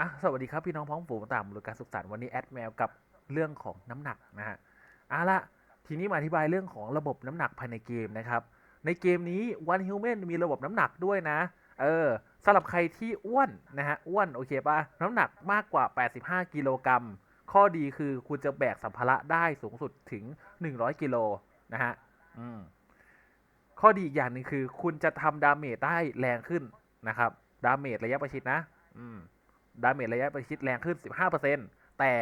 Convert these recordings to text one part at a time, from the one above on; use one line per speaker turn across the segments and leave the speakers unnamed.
อะสวัสดีครับพี่น้องพ้องฝูงต่างบริการสุขสันต์วันนี้แอดแมวกับเรื่องของน้ำหนักนะฮะเอาละทีนี้มาอธิบายเรื่องของระบบน้ำหนักภายในเกมนะครับ ในเกมนี้ One Human มีระบบน้ำหนักด้วยนะ เออสำหรับใครที่อ้วนนะฮะอ้วนโอเคปะน้ำหนักมากกว่า 85 กิโลกรัมข้อดีคือคุณจะแบกสัมภาระได้สูงสุดถึง 100 กิโลนะฮะอืมข้อดีอีกอย่างหนึ่งคือ คุณจะทำดาเมจได้แรงขึ้นนะครับ ดาเมจระยะประชิดนะ อืม ดาเมจระยะประชิดแรงขึ้น 15%แต่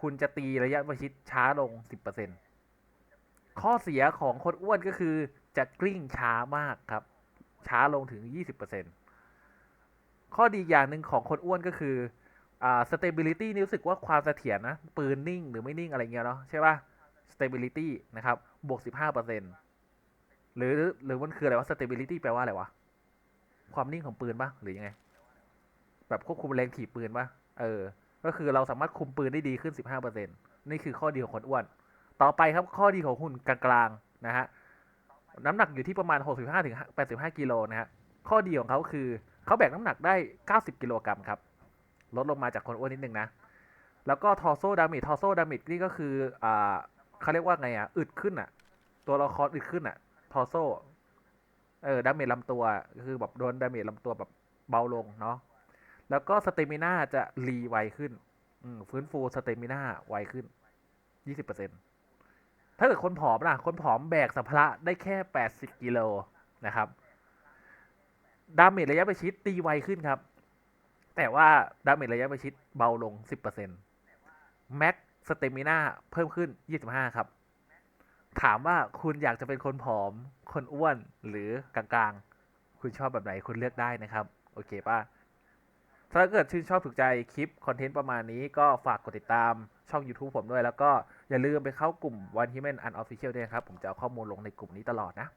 คุณจะตีระยะประชิดช้าลง 10%ข้อเสียของคนอ้วนก็คือจะกลิ้งช้ามากครับ ช้าลงถึง 20%ข้อดีอย่างหนึ่งของคนอ้วนก็คืออ่า stability นี่รู้สึกว่าความเสถียรนะ ปืนนิ่งหรือไม่นิ่งอะไรเงี้ยเนาะใช่ป่ะ stability นะครับ บวก 15%หรือหรือมันคืออะไรวะ stability แปลว่าอะไรวะ ความนิ่งของปืนปะหรือยังไง แบบควบคุมแรงถีบปืนปะเออ ก็คือเราสามารถคุมปืนได้ดีขึ้น 15%นี่คือข้อดีของคนอ้วน ต่อไปครับข้อดีของหุ่นกลางๆนะฮะ น้ำหนักอยู่ที่ประมาณ 65ถึง85กิโลนะฮะ ข้อดีของเขาคือเขาแบกน้ำหนักได้ 90 กิโลกรัมครับ ลดลงมาจากคนอ้วนนิดนึงนะ แล้วก็ทอโซดามิทอโซดามินี่ก็คืออ่าเขาเรียกว่าไงอะ อึดขึ้นอะ ตัวละครอึดขึ้นอะ ทอโซ เออ ดาเมจลำตัวก็คือแบบโดนดาเมจลำตัวแบบเบาลงเนาะ แล้วก็สเตมิน่าจะรีไวขึ้นฟื้นฟูสเตมิน่าไวขึ้น20%ถ้าเกิดคนผอมล่ะ คนผอมแบกสัมภาระได้แค่80กิโลนะครับดาเมจระยะประชิดตีไวขึ้นครับ แต่ว่าดาเมจระยะประชิดเบาลง10%แม็กสเตมิน่าเพิ่มขึ้น25ครับ ถามว่าคุณอยากจะเป็นคนผอม คนอ้วนหรือกลางๆ คุณชอบแบบไหนคุณเลือกได้นะครับ โอเคป่ะ ถ้าเกิดชื่นชอบถูกใจคลิปคอนเทนต์ประมาณนี้ก็ฝากกดติดตามช่อง YouTube ผมด้วย แล้วก็อย่าลืมไปเข้ากลุ่ม One Human Unofficial ด้วยนะครับ ผมจะเอาข้อมูลลงในกลุ่มนี้ตลอดนะ